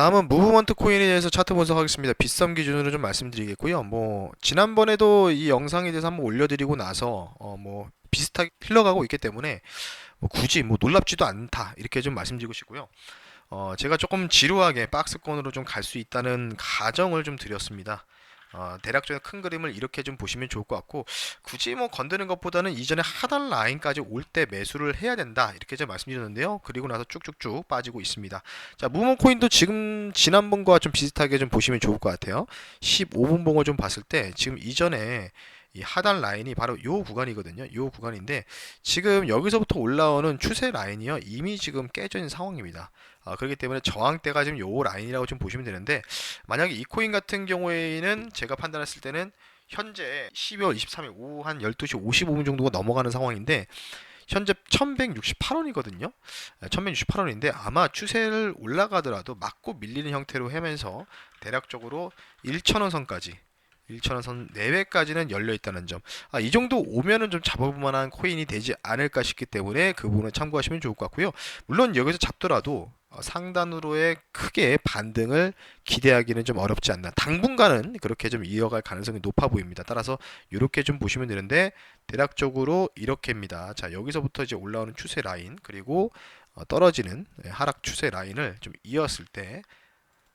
다음은 무브먼트 코인에 대해서 차트 분석하겠습니다. 빗썸 기준으로 좀 말씀드리겠고요. 뭐 지난번에도 이 영상에 대해서 한번 올려드리고 나서 어 뭐 비슷하게 흘러가고 있기 때문에 뭐 굳이 뭐 놀랍지도 않다 이렇게 좀 말씀드리고 싶고요. 어 제가 조금 지루하게 박스권으로 좀 갈 수 있다는 가정을 좀 드렸습니다. 어, 대략적인 큰 그림을 이렇게 좀 보시면 좋을 것 같고 굳이 뭐 건드는 것보다는 이전에 하단 라인까지 올 때 매수를 해야 된다 이렇게 좀 말씀드렸는데요. 그리고 나서 쭉쭉쭉 빠지고 있습니다. 자 무몬 코인도 지금 지난번과 좀 비슷하게 좀 보시면 좋을 것 같아요. 15분 봉을 좀 봤을 때 지금 이전에 이 하단 라인이 바로 요 구간이거든요. 요 구간인데 지금 여기서부터 올라오는 추세 라인이요 이미 지금 있는 상황입니다. 아, 그렇기 때문에 저항대가 지금 요 라인이라고 좀 보시면 되는데 만약에 이 코인 같은 경우에는 제가 판단했을 때는 현재 12월 23일 오후 한 12시 55분 정도가 넘어가는 상황인데 현재 1168원이거든요. 1168원인데 아마 추세를 올라가더라도 맞고 밀리는 형태로 하면서 대략적으로 1,000원 선까지 1,000원 선 내외까지는 열려 있다는 점. 아, 이 정도 오면은 좀 잡아볼 만한 코인이 되지 않을까 싶기 때문에 그 부분을 참고하시면 좋을 것 같고요. 물론 여기서 잡더라도 어, 상단으로의 크게 반등을 기대하기는 좀 어렵지 않나. 당분간은 그렇게 좀 이어갈 가능성이 높아 보입니다. 따라서 이렇게 좀 보시면 되는데 대략적으로 이렇게입니다. 자, 여기서부터 이제 올라오는 추세 라인 그리고 어, 떨어지는 예, 하락 추세 라인을 좀 이었을 때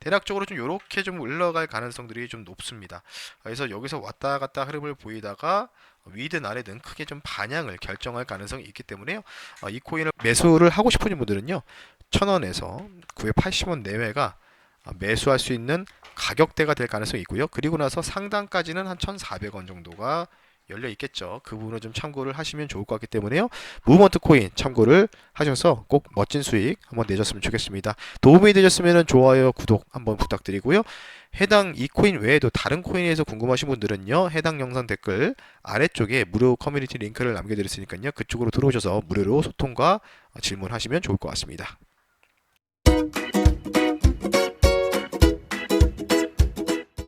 대략적으로 좀 이렇게 좀 올라갈 가능성들이 좀 높습니다. 그래서 여기서 왔다 갔다 흐름을 보이다가 위든 아래든 크게 좀 반향을 결정할 가능성이 있기 때문에요. 어, 이 코인을 매수를 하고 싶으신 분들은요. 1000원에서 980원 내외가 어, 매수할 수 있는 가격대가 될 가능성이 있고요. 그리고 나서 상단까지는 한 1,400원 정도가 열려 있겠죠. 그 부분을 좀 참고를 하시면 좋을 것 같기 때문에요. 무브먼트 코인 참고를 하셔서 꼭 멋진 수익 한번 내셨으면 좋겠습니다. 도움이 되셨으면 좋아요, 구독 한번 부탁드리고요. 해당 이 코인 외에도 다른 코인에 대해서 궁금하신 분들은요. 해당 영상 댓글 아래쪽에 무료 커뮤니티 링크를 남겨드렸으니까요. 그쪽으로 들어오셔서 무료로 소통과 질문하시면 좋을 것 같습니다.